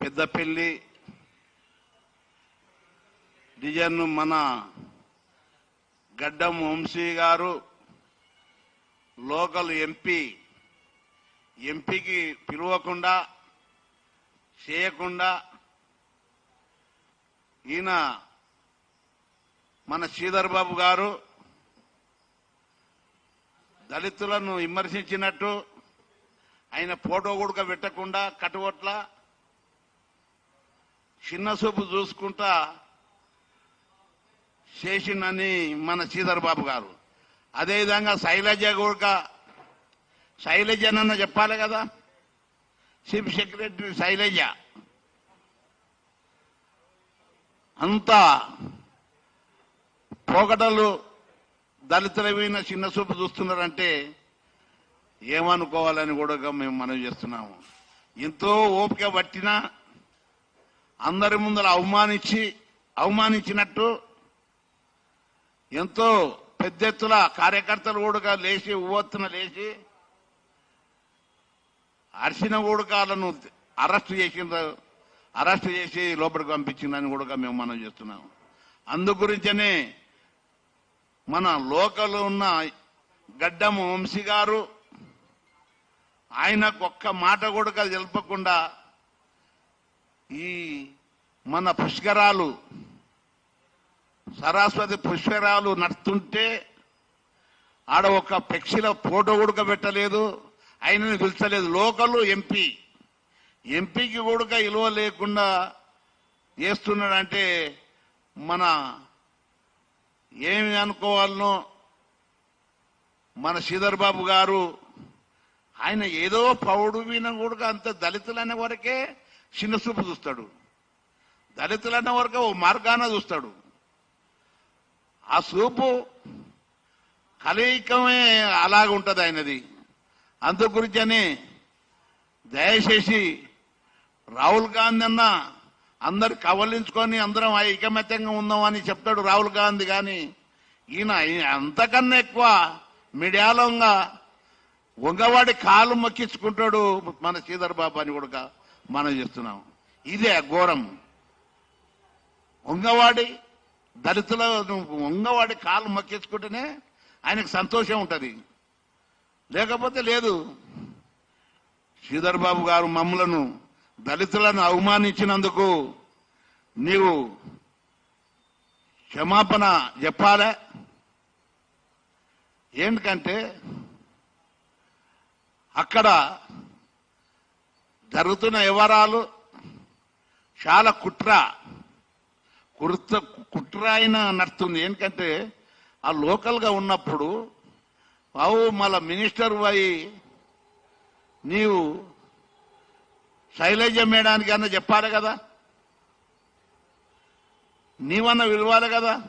Peddapalli design మన గడ్డం వంశీ గారు లోకల్ ఎంపీ ఎంపీకి పిలవకుండా చేయకుండా ఈయన మన శ్రీధర్ బాబు గారు దళితులను విమర్శించినట్టు ఆయన ఫోటో కూడా పెట్టకుండా కటువట్ల చిన్న చూపు చూసుకుంటా చేసిండని మన శ్రీధర్ బాబు గారు. అదేవిధంగా శైలజ కూడా శైలజనన్న చెప్పాలి కదా? Chief secretary Shailaja. అంతా పోకటలు దళితుల మీద చిన్న చూపు చూస్తున్నారంటే ఏమనుకోవాలని కూడా మేము మనవి చేస్తున్నాము. ఎంతో ఓపిక పట్టినా అందరి ముందర అవమానించి అవమానించినట్టు ఎంతో పెద్ద ఎత్తున కార్యకర్తలు కూడా లేచి ఉవ్వత్తున లేచి అరిసిన ఊడకాలను అరెస్ట్ చేసిండ్రు. అరెస్ట్ చేసి లోపలికి పంపించిందని కూడా మేము మనం చేస్తున్నాం. అందు గురించనే మన లోకల్ ఉన్న గడ్డం వంశీ గారు ఆయనకు ఒక్క మాట కూడా తెలపకుండా ఈ మన పుష్కరాలు సరస్వతి పుష్కరాలు నడుస్తుంటే ఆడ ఒక పక్షిల ఫోటో ఉడకబెట్టలేదు పెట్టలేదు ఆయనని పిలిచలేదు. Local MP. ఎంపీకి కూడా విలువ లేకుండా చేస్తున్నాడంటే మన ఏమి అనుకోవాలనో మన శ్రీధర్ బాబు గారు ఆయన ఏదో పౌడు వీణ కూడా అంత దళితులనే వరకే చిన్న చూపు చూస్తాడు. దళితులన్న వరకు ఓ మార్గాన చూస్తాడు. ఆ చూపు కలయికమే అలాగ ఉంటుంది ఆయనది. అందు గురించని దయచేసి రాహుల్ గాంధీ అన్న అందరు కవలించుకొని అందరం ఐకమత్యంగా ఉందామని చెప్తాడు రాహుల్ గాంధీ కానీ ఈయన అంతకన్నా ఎక్కువ మీడియాలోగా వంగవాడి కాలు మొక్కించుకుంటాడు మన శ్రీధర్ బాబు అని కూడా మనం చేస్తున్నాం. ఇదే ఘోరం. వంగవాడి దళితుల వంగవాడి కాలు మొక్కించుకుంటేనే ఆయనకు సంతోషం ఉంటుంది. లేకపోతే లేదు. శ్రీధర్ బాబు గారు మమ్మలను దళితులను అవమానించినందుకు నీవు క్షమాపణ చెప్పాలే? ఏంటంటే అక్కడ జరుగుతున్న వివరాలు చాలా కుట్ర. కుర్త కుట్ర అయిన నడుతుంది ఎందుకంటే ఆ లోకల్గా ఉన్నప్పుడు అవు మళ్ళా మినిస్టర్ పోయి నీవు శైలజ మేడానికి అన్న చెప్పాలి కదా? నీవన్న పిలవాలి కదా?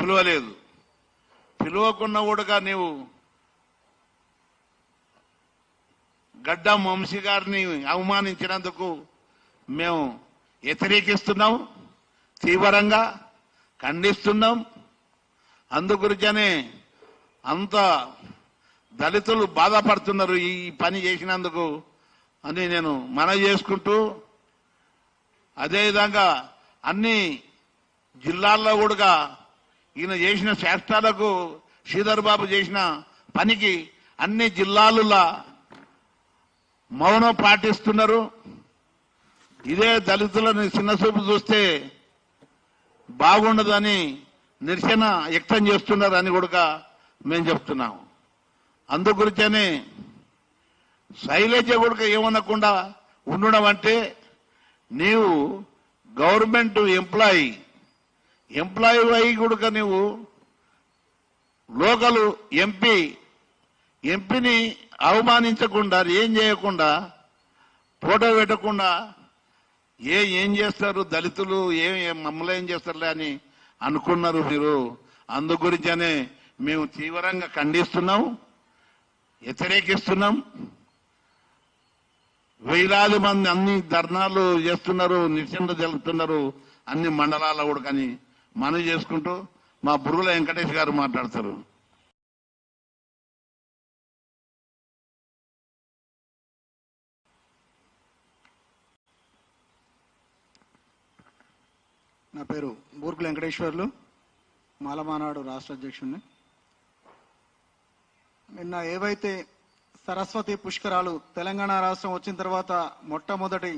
పిలవలేదు. పిలవకున్న కూడా నీవు గడ్డ వంశీ గారిని అవమానించినందుకు మేము వ్యతిరేకిస్తున్నాం తీవ్రంగా ఖండిస్తున్నాం. అందుగురించనే అంత దళితులు బాధపడుతున్నారు ఈ పని చేసినందుకు అని నేను మనవి చేసుకుంటూ అదేవిధంగా అన్ని జిల్లాల్లో కూడా ఈయన చేసిన శాస్త్రాలకు శ్రీధర్ బాబు చేసిన పనికి అన్ని జిల్లాలలో మౌనం పాటిస్తున్నారు. ఇదే దళితులను చిన్నసూపు చూస్తే బాగుండదని నిరసన వ్యక్తం చేస్తున్నారు అని కూడా మేము చెప్తున్నాము. అందుగురించనే శైలజ కొడుక ఏమనకుండా ఉండడం అంటే నీవు గవర్నమెంట్ ఎంప్లాయీ. ఎంప్లాయీ అయి కూడా నీవు లోకల్ ఎంపీ. ఎంపీని అవమానించకుండా ఏం చేయకుండా ఫోటో పెట్టకుండా ఏ ఏం చేస్తారు దళితులు ఏం మమ్మల్ని ఏం చేస్తారులే అని అనుకున్నారు మీరు. అందు గురించనే మేము తీవ్రంగా ఖండిస్తున్నాం వ్యతిరేకిస్తున్నాం. వేలాది మంది అన్ని ధర్నాలు చేస్తున్నారు నిరసనలు జరుపుతున్నారు అన్ని మండలాల కూడా కానీ మనవి చేసుకుంటూ మా బుర్రుల వెంకటేష్ గారు మాట్లాడతారు. నా పేరు బూర్గు వెంకటేశ్వర్లు మాలమానాడు రాష్ట్ర అధ్యక్షుడిని నిన్న ఏవైతే సరస్వతి పుష్కరాలు తెలంగాణ రాష్ట్రం వచ్చిన తర్వాత మొట్టమొదటి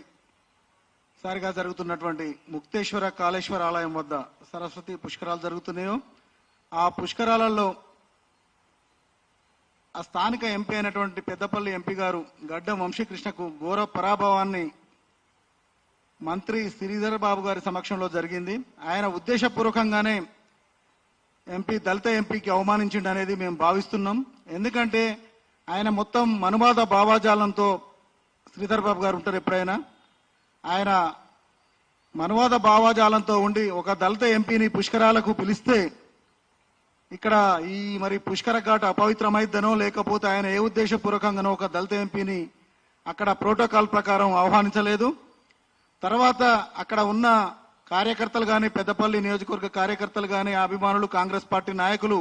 సారిగా జరుగుతున్నటువంటి ముక్తేశ్వర కాళేశ్వర ఆలయం వద్ద సరస్వతి పుష్కరాలు జరుగుతున్నాయో ఆ పుష్కరాలలో ఆ స్థానిక ఎంపీ అయినటువంటి పెద్దపల్లి ఎంపీ గారు గడ్డం వంశీకృష్ణకు ఘోర పరాభవాన్ని మంత్రి శ్రీధర్ బాబు గారి సమక్షంలో జరిగింది. ఆయన ఉద్దేశపూర్వకంగానే ఎంపీ దళిత ఎంపీకి అవమానించిండు అనేది మేము భావిస్తున్నాం. ఎందుకంటే ఆయన మొత్తం మనువాద భావాజాలంతో శ్రీధర్ బాబు గారు ఉంటారు ఎప్పుడైనా. ఆయన మనువాద భావాజాలంతో ఉండి ఒక దళిత ఎంపీని పుష్కరాలకు పిలిస్తే ఇక్కడ ఈ మరి పుష్కర ఘాట్ అపవిత్రమైద్దనో లేకపోతే ఆయన ఏ ఉద్దేశపూర్వకంగానో ఒక దళిత ఎంపీని అక్కడ ప్రోటోకాల్ ప్రకారం ఆహ్వానించలేదు. తర్వాత అక్కడ ఉన్న కార్యకర్తలు కానీ పెద్దపల్లి నియోజకవర్గ కార్యకర్తలు కానీ అభిమానులు కాంగ్రెస్ పార్టీ నాయకులు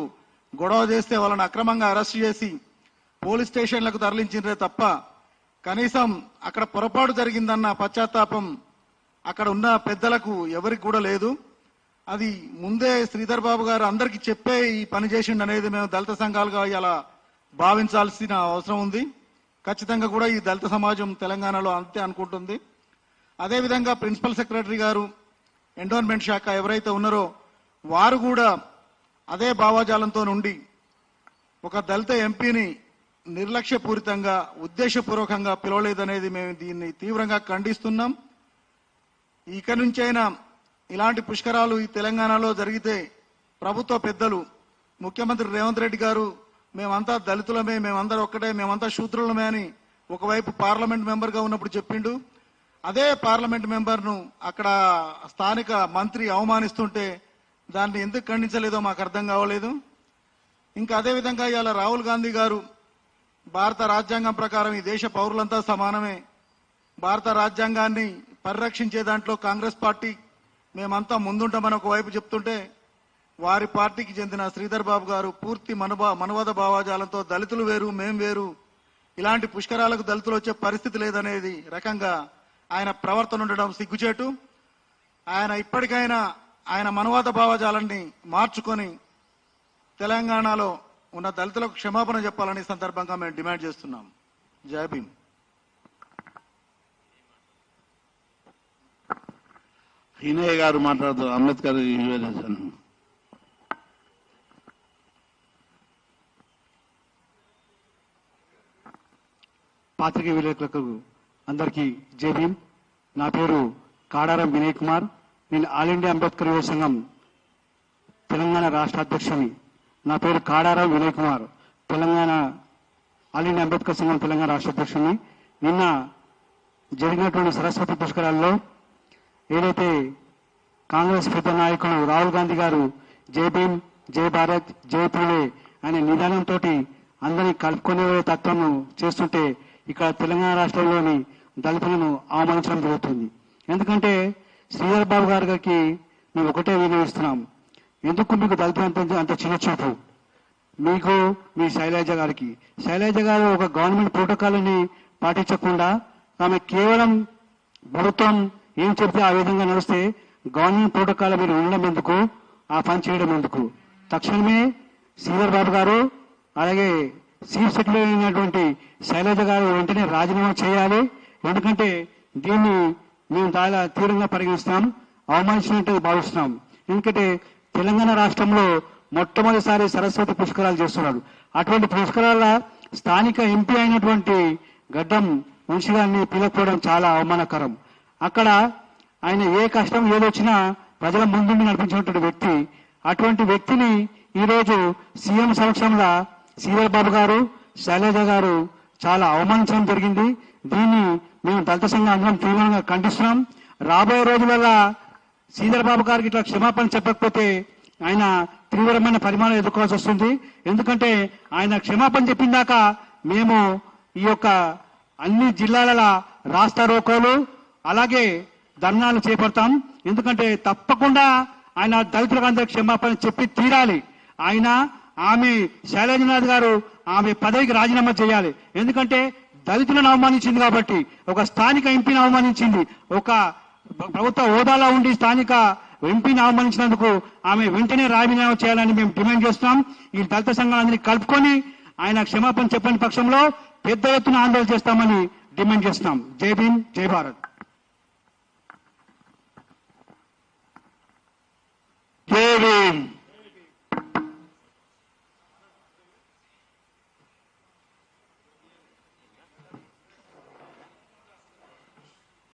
గొడవ చేస్తే వాళ్ళని అక్రమంగా అరెస్ట్ చేసి పోలీస్ స్టేషన్లకు తరలించిందే తప్ప కనీసం అక్కడ పొరపాటు జరిగిందన్న పశ్చాత్తాపం అక్కడ ఉన్న పెద్దలకు ఎవరికి కూడా లేదు. అది ముందే శ్రీధర్ బాబు గారు అందరికీ చెప్పే ఈ పని చేసిండు అనేది మేము దళిత సంఘాలుగా ఇలా భావించాల్సిన అవసరం ఉంది. ఖచ్చితంగా కూడా ఈ దళిత సమాజం తెలంగాణలో అంతే అనుకుంటుంది. అదేవిధంగా ప్రిన్సిపల్ సెక్రటరీ గారు ఎండోన్మెంట్ శాఖ ఎవరైతే ఉన్నారో వారు కూడా అదే భావాజాలంతో నుండి ఒక దళిత ఎంపీని నిర్లక్ష్యపూరితంగా ఉద్దేశపూర్వకంగా పిలవలేదనేది మేము దీన్ని తీవ్రంగా ఖండిస్తున్నాం. ఇక నుంచైనా ఇలాంటి పుష్కరాలు ఈ తెలంగాణలో జరిగితే ప్రభుత్వ పెద్దలు ముఖ్యమంత్రి రేవంత్ రెడ్డి గారు మేమంతా దళితులమే మేమందరం ఒక్కటే మేమంతా శూద్రులమే అని ఒకవైపు పార్లమెంట్ మెంబర్గా ఉన్నప్పుడు చెప్పిండు. అదే పార్లమెంట్ మెంబర్ను అక్కడ స్థానిక మంత్రి అవమానిస్తుంటే దాన్ని ఎందుకు ఖండించలేదో మాకు అర్థం కావలేదు. ఇంకా అదే విధంగా ఇవాళ రాహుల్ గాంధీ గారు భారత రాజ్యాంగం ప్రకారం ఈ దేశ పౌరులంతా సమానమే. భారత రాజ్యాంగాన్ని పరిరక్షించే దాంట్లో కాంగ్రెస్ పార్టీ మేమంతా ముందుంటామని ఒకవైపు చెప్తుంటే వారి పార్టీకి చెందిన శ్రీధర్ బాబు గారు పూర్తి మనభా మనవద భావాజాలంతో దళితులు వేరు మేం వేరు. ఇలాంటి పుష్కరాలకు దళితులు వచ్చే పరిస్థితి లేదనేది రకంగా ఆయన ప్రవర్తన ఉండడం సిగ్గుచేటు. ఆయన ఇప్పటికైనా ఆయన మనవాద భావజాలాన్ని మార్చుకొని తెలంగాణలో ఉన్న దళితులకు క్షమాపణ చెప్పాలని సందర్భంగా మేము డిమాండ్ చేస్తున్నాం. జై భీమ్. హీనయ్య గారు మాట్లాడుతూ అంబేద్కర్ యువనేషన్ పాత్రికేయ విలేకరులకు అందరికీ జై భీమ్. నా పేరు కాడారం వినయ్ కుమార్ నేను ఆల్ ఇండియా అంబేద్కర్ యువ సంఘం తెలంగాణ రాష్ట్ర అధ్యక్షుని. నా పేరు కాడారం వినయ్ కుమార్ తెలంగాణ ఆల్ ఇండియా అంబేద్కర్ సంఘం తెలంగాణ రాష్ట్ర అధ్యక్షుని. నిన్న జరిగినటువంటి సరస్వతి పుష్కరాల్లో ఏదైతే కాంగ్రెస్ పెద్ద నాయకుడు రాహుల్ గాంధీ గారు జై భీమ్ జై భారత్ జై పూలే అనే నిదానంతో అందరినీ కలుపుకునే తత్వము చేస్తుంటే ఇక్కడ తెలంగాణ రాష్ట్రంలోని దళితులను ఆమరించడం జరుగుతుంది. ఎందుకంటే శ్రీధర్ బాబు గారికి మేము ఒకటే వినియోగిస్తున్నాం ఎందుకు మీకు దళితులు అంత అంత చిన్న చూపు? మీకు మీ శైలజ గారికి. శైలజ గారు ఒక గవర్నమెంట్ ప్రోటోకాల్ని పాటించకుండా ఆమె కేవలం ప్రభుత్వం ఏం చెప్తే ఆ విధంగా నడిస్తే గవర్నమెంట్ ప్రోటోకాల్ మీరు ఉండడం ఎందుకు? ఆ పని చేయడం ఎందుకు? తక్షణమే శ్రీధర్ బాబు గారు అలాగే చీఫ్ సెక్రటరీ అయినటువంటి శైలజ గారు వెంటనే రాజీనామా చేయాలి. ఎందుకంటే దీన్ని మేము చాలా తీవ్రంగా పరిగణిస్తాం అవమానించినట్టు భావిస్తున్నాం. ఎందుకంటే తెలంగాణ రాష్ట్రంలో మొట్టమొదటిసారి సరస్వతి పుష్కరాలు చేస్తున్నారు. అటువంటి పుష్కరాల స్థానిక ఎంపీ అయినటువంటి గడ్డం మనిషి గారిని పిలకపోవడం చాలా అవమానకరం. అక్కడ ఆయన ఏ కష్టం ఏదొచ్చినా ప్రజల ముందుండి నడిపించినటువంటి వ్యక్తి. అటువంటి వ్యక్తిని ఈరోజు సీఎం సమక్షంలో శ్రీధర్ బాబు గారు శైలజ గారు చాలా అవమానించడం జరిగింది. దీన్ని మేము దళిత సంఘం అందరం తీవ్రంగా ఖండిస్తున్నాం. రాబోయే రోజులలో శ్రీధర్ బాబు గారికి ఇట్లా క్షమాపణ చెప్పకపోతే ఆయన తీవ్రమైన పరిమాణం ఎదుర్కోవాల్సి వస్తుంది. ఎందుకంటే ఆయన క్షమాపణ చెప్పిందాక మేము ఈ యొక్క అన్ని జిల్లాల రాస్తా రోకోలు అలాగే ధర్నాలు చేపడతాం. ఎందుకంటే తప్పకుండా ఆయన దళితులకు అందరికి క్షమాపణ చెప్పి తీరాలి. ఆయన ఆమె శైలేంద్రనాథ్ గారు ఆమె పదవికి రాజీనామా చేయాలి. ఎందుకంటే దళితులను అవమానించింది కాబట్టి ఒక స్థానిక ఎంపీని అవమానించింది. ఒక ప్రభుత్వ హోదాలో ఉండి స్థానిక ఎంపీని అవమానించినందుకు ఆమె వెంటనే రాజీనామా చేయాలని మేము డిమాండ్ చేస్తున్నాం. ఈ దళిత సంఘాలందరినీ కలుపుకొని ఆయన క్షమాపణ చెప్పని పక్షంలో పెద్ద ఎత్తున ఆందోళన చేస్తామని డిమాండ్ చేస్తున్నాం. జై భీమ్ జై భారత్. జై భీమ్.